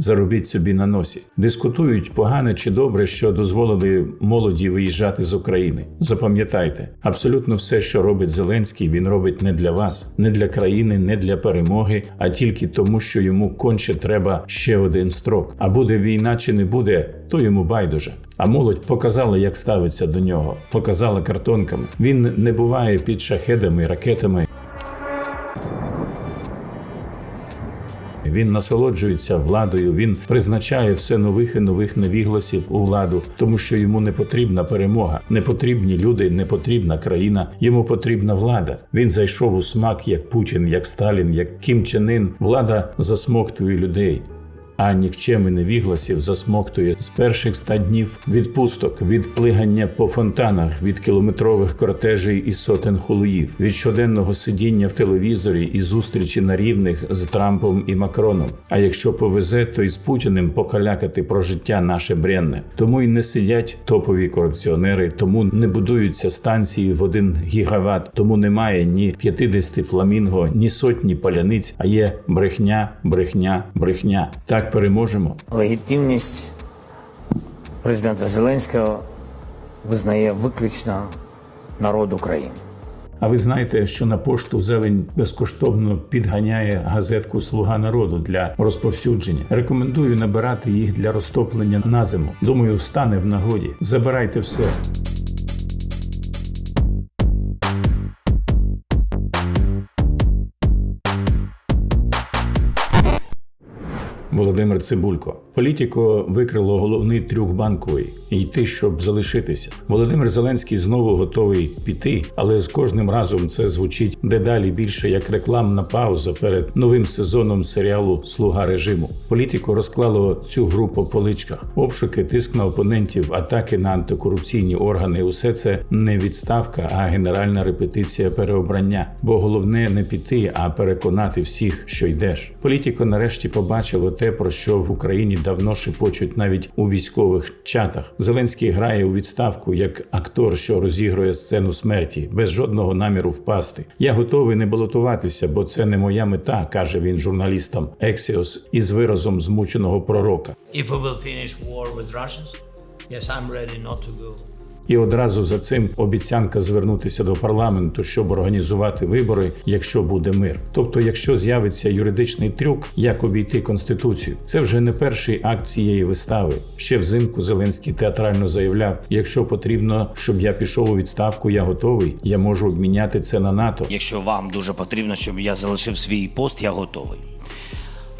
заробіть собі на носі. Дискутують погане чи добре, що дозволили молоді виїжджати з України. Запам'ятайте, абсолютно все, що робить Зеленський, він робить не для вас, не для країни, не для перемоги, а тільки тому, що йому конче треба ще один строк. А буде війна чи не буде, то йому байдуже. А молодь показала, як ставиться до нього, показала картонками. Він не буває під шахедами, ракетами. Він насолоджується владою, він призначає все нових і нових невігласів у владу, тому що йому не потрібна перемога, не потрібні люди, не потрібна країна. Йому потрібна влада. Він зайшов у смак як Путін, як Сталін, як Кім Чен Ін. Влада засмоктує людей. А нікчеми невігласів засмоктує з перших ста днів відпусток, від плигання по фонтанах, від кілометрових кортежей і сотень хулуїв, від щоденного сидіння в телевізорі і зустрічі на рівних з Трампом і Макроном. А якщо повезе, то і з Путіним покалякати про життя наше бренне. Тому й не сидять топові корупціонери, тому не будуються станції в один гігават, тому немає ні 50 фламінго, ні сотні паляниць, а є брехня, брехня, брехня. Так переможемо. Легітимність президента Зеленського визнає виключно народ України. А ви знаєте, що на пошту зелень безкоштовно підганяє газетку Слуга народу для розповсюдження. Рекомендую набирати їх для розтоплення на зиму. Думаю, стане в нагоді. Забирайте все. Володимир Цибулько. Політіко викрило головний трюк банковий йти, щоб залишитися. Володимир Зеленський знову готовий піти, але з кожним разом це звучить дедалі більше як рекламна пауза перед новим сезоном серіалу Слуга режиму. Політіко розклало цю гру по поличках. Обшуки, тиск на опонентів, атаки на антикорупційні органи. Усе це не відставка, а генеральна репетиція переобрання. Бо головне не піти, а переконати всіх, що йдеш. Політіко нарешті побачило те, про що в Україні давно шепочуть навіть у військових чатах. Зеленський грає у відставку як актор, що розігрує сцену смерті, без жодного наміру впасти. Я готовий не балотуватися, бо це не моя мета, каже він журналістам Ексіос із виразом змученого пророка. If we will finish war with Russians, yes, I'm ready not to go. І одразу за цим обіцянка звернутися до парламенту, щоб організувати вибори, якщо буде мир. Тобто, якщо з'явиться юридичний трюк, як обійти конституцію, це вже не перший акт цієї вистави. Ще взимку Зеленський театрально заявляв: якщо потрібно, щоб я пішов у відставку, я готовий. Я можу обміняти це на НАТО. Якщо вам дуже потрібно, щоб я залишив свій пост, я готовий.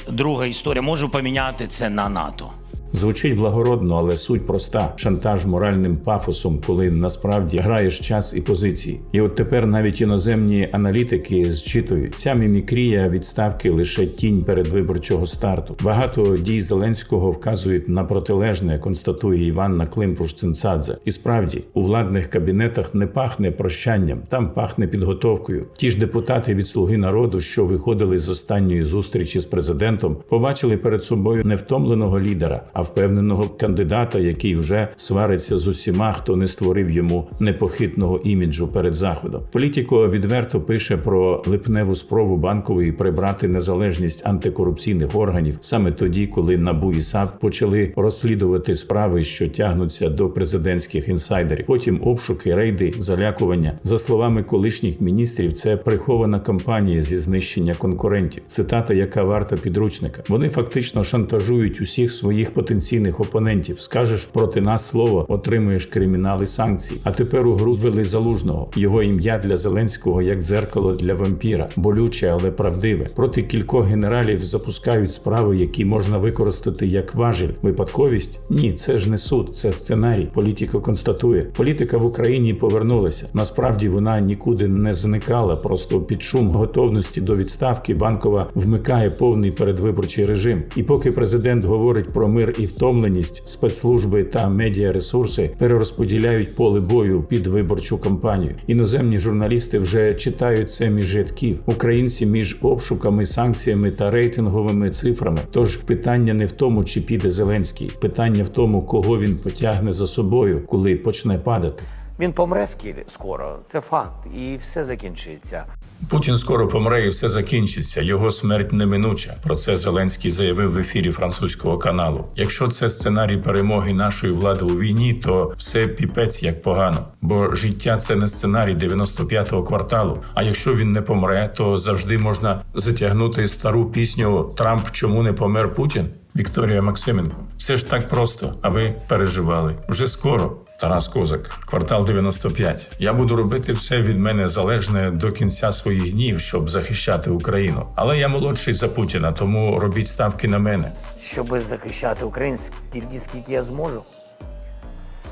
Друга історія, можу поміняти це на НАТО. Звучить благородно, але суть проста: шантаж моральним пафосом, коли насправді граєш час і позиції. І от тепер навіть іноземні аналітики зчитують, ця мімікрія відставки лише тінь передвиборчого старту. Багато дій Зеленського вказують на протилежне, констатує Іванна климпуш цинцадзе І справді у владних кабінетах не пахне прощанням, там пахне підготовкою. Ті ж депутати від слуги народу, що виходили з останньої зустрічі з президентом, побачили перед собою не втомленого лідера, а впевненого кандидата, який вже свариться з усіма, хто не створив йому непохитного іміджу перед заходом. Політіко відверто пише про липневу спробу банкової прибрати незалежність антикорупційних органів саме тоді, коли НАБУ і САП почали розслідувати справи, що тягнуться до президентських інсайдерів. Потім обшуки, рейди, залякування. За словами колишніх міністрів, це прихована кампанія зі знищення конкурентів. Цитата, яка варта підручника. Вони фактично шантажують усіх своїх потенційних опонентів. Скажеш проти нас слово, отримуєш кримінали санкцій. А тепер у гру ввели залужного. Його ім'я для Зеленського як дзеркало для вампіра, болюче, але правдиве. Проти кількох генералів запускають справи, які можна використати як важіль. Випадковість? Ні, це ж не суд, це сценарій. Політика констатує. Політика в Україні повернулася. Насправді вона нікуди не зникала. Просто під шум готовності до відставки банкова вмикає повний передвиборчий режим. І поки президент говорить про мир і втомленість, спецслужби та медіаресурси перерозподіляють поле бою під виборчу кампанію. Іноземні журналісти вже читають це між рядків. Українці між обшуками, санкціями та рейтинговими цифрами. Тож питання не в тому, чи піде Зеленський, питання в тому, кого він потягне за собою, коли почне падати. Він помре скоро, це факт, і все закінчиться. Путін скоро помре і все закінчиться. Його смерть неминуча. Про це Зеленський заявив в ефірі французького каналу. Якщо це сценарій перемоги нашої влади у війні, то все піпець як погано. Бо життя це не сценарій 95-го кварталу. А якщо він не помре, то завжди можна затягнути стару пісню Трамп чому не помер Путін? Вікторія Максименко. Все ж так просто, а ви переживали. Вже скоро. Тарас Козак, квартал 95. Я буду робити все від мене залежне до кінця своїх днів, щоб захищати Україну. Але я молодший за Путіна, тому робіть ставки на мене. Щоб захищати Україну стільки, скільки я зможу.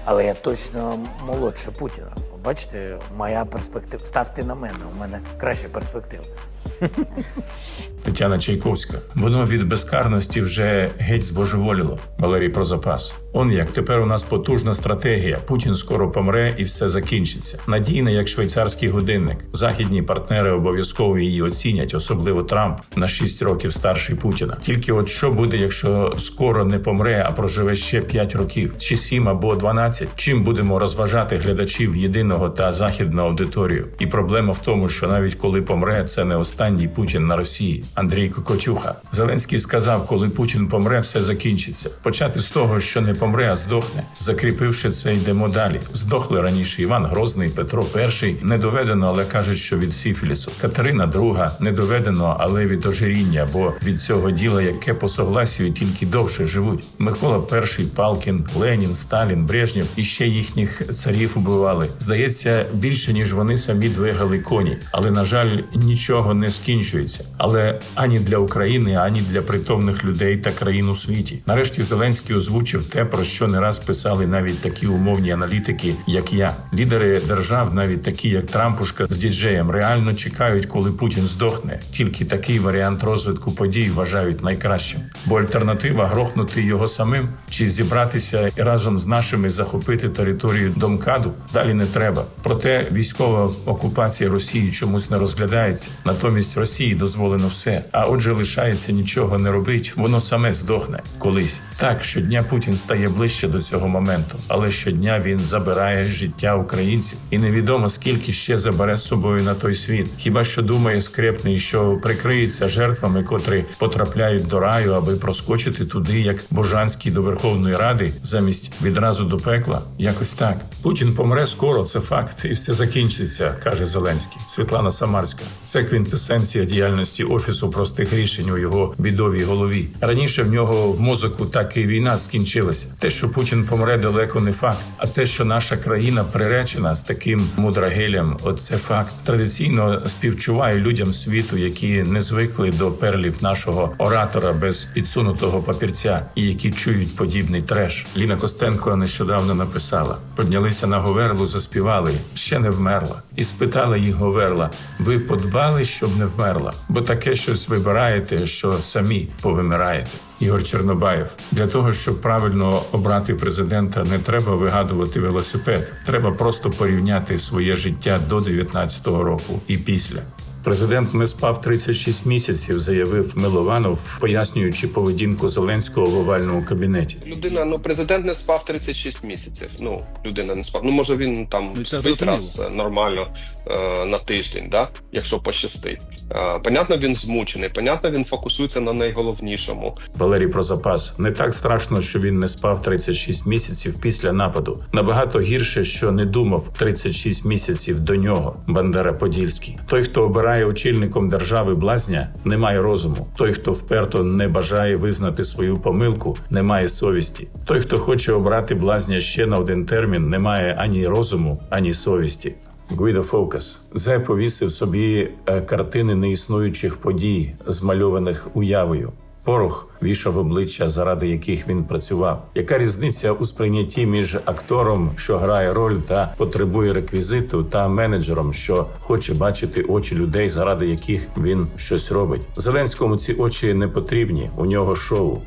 Але я точно молодше Путіна. Бачите, моя перспектива. Ставте на мене, у мене краща перспектива. Тетяна Чайковська. Воно від безкарності вже геть збожеволіло. Валерій про запас. Он як тепер у нас потужна стратегія. Путін скоро помре і все закінчиться. Надійна, як швейцарський годинник. Західні партнери обов'язково її оцінять, особливо Трамп на 6 років старший Путіна. Тільки от що буде, якщо скоро не помре, а проживе ще 5 років, чи 7 або 12? Чим будемо розважати глядачів єдиного та західну аудиторію? І проблема в тому, що навіть коли помре, це не останній Путін на Росії. Андрій Кокотюха. Зеленський сказав, коли Путін помре, все закінчиться. Почати з того, що не помре, а здохне. Закріпивши це, йдемо далі. Здохли раніше Іван Грозний, Петро І. Не доведено, але кажуть, що від сифілісу. Катерина II. не доведено, але від ожиріння, бо від цього діла, яке по согласію тільки довше живуть. Микола І, Палкін, Ленін, Сталін, Брежнєв і ще їхніх царів убивали. Здається, більше ніж вони самі двигали коні. Але на жаль, нічого не скінчується. Але ані для України, ані для притомних людей та країн у світі. Нарешті Зеленський озвучив те, про що не раз писали навіть такі умовні аналітики, як я. Лідери держав, навіть такі як Трампушка з діджеєм, реально чекають, коли Путін здохне. Тільки такий варіант розвитку подій вважають найкращим. Бо альтернатива грохнути його самим чи зібратися разом з нашими захопити територію Домкаду далі не треба. Проте військова окупація Росії чомусь не розглядається. Натомість Росії дозволено все. А отже, лишається нічого не робить, воно саме здохне колись. Так, щодня Путін стає ближче до цього моменту, але щодня він забирає життя українців, і невідомо скільки ще забере з собою на той світ. Хіба що думає скрепний, що прикриється жертвами, котрі потрапляють до раю, аби проскочити туди, як Божанський до Верховної Ради, замість відразу до пекла. Якось так. Путін помре скоро, це факт, і все закінчиться, каже Зеленський. Світлана Самарська. Це квінтесенція діяльності офісу простих рішень у його бідовій голові. Раніше в нього в мозоку так і війна скінчилася. Те, що Путін помре, далеко не факт. А те, що наша країна приречена з таким мудрагелем, оце факт. Традиційно співчуваю людям світу, які не звикли до перлів нашого оратора без підсунутого папірця і які чують подібний треш. Ліна Костенко нещодавно написала: піднялися на говерлу, заспівали, ще не вмерла, і спитала їх Говерла: ви подбали, щоб не вмерла? Бо таке щось вибираєте, що самі повимираєте. Ігор Чорнобаєв для того, щоб правильно обрати президента, не треба вигадувати велосипед. Треба просто порівняти своє життя до 19-го року і після. Президент не спав 36 місяців, заявив Милованов, пояснюючи поведінку Зеленського в овальному кабінеті. Людина, ну президент не спав 36 місяців. Ну, людина не спав. Ну, може, він там Ну, спить раз е, нормально е, на тиждень, да? якщо пощастить. Е, понятно, він змучений, понятно, він фокусується на найголовнішому. Валерій про запас не так страшно, що він не спав 36 місяців після нападу. Набагато гірше, що не думав 36 місяців до нього. Бандера Подільський. Той, хто обирає очільником держави блазня, не має розуму. Той, хто вперто не бажає визнати свою помилку, не має совісті. Той, хто хоче обрати блазня ще на один термін, не має ані розуму, ані совісті. Гвідо Фокас. Зе повісив собі е, картини неіснуючих подій, змальованих уявою. Порох вішав обличчя, заради яких він працював. Яка різниця у сприйнятті між актором, що грає роль та потребує реквізиту, та менеджером, що хоче бачити очі людей, заради яких він щось робить? Зеленському ці очі не потрібні. У нього шоу.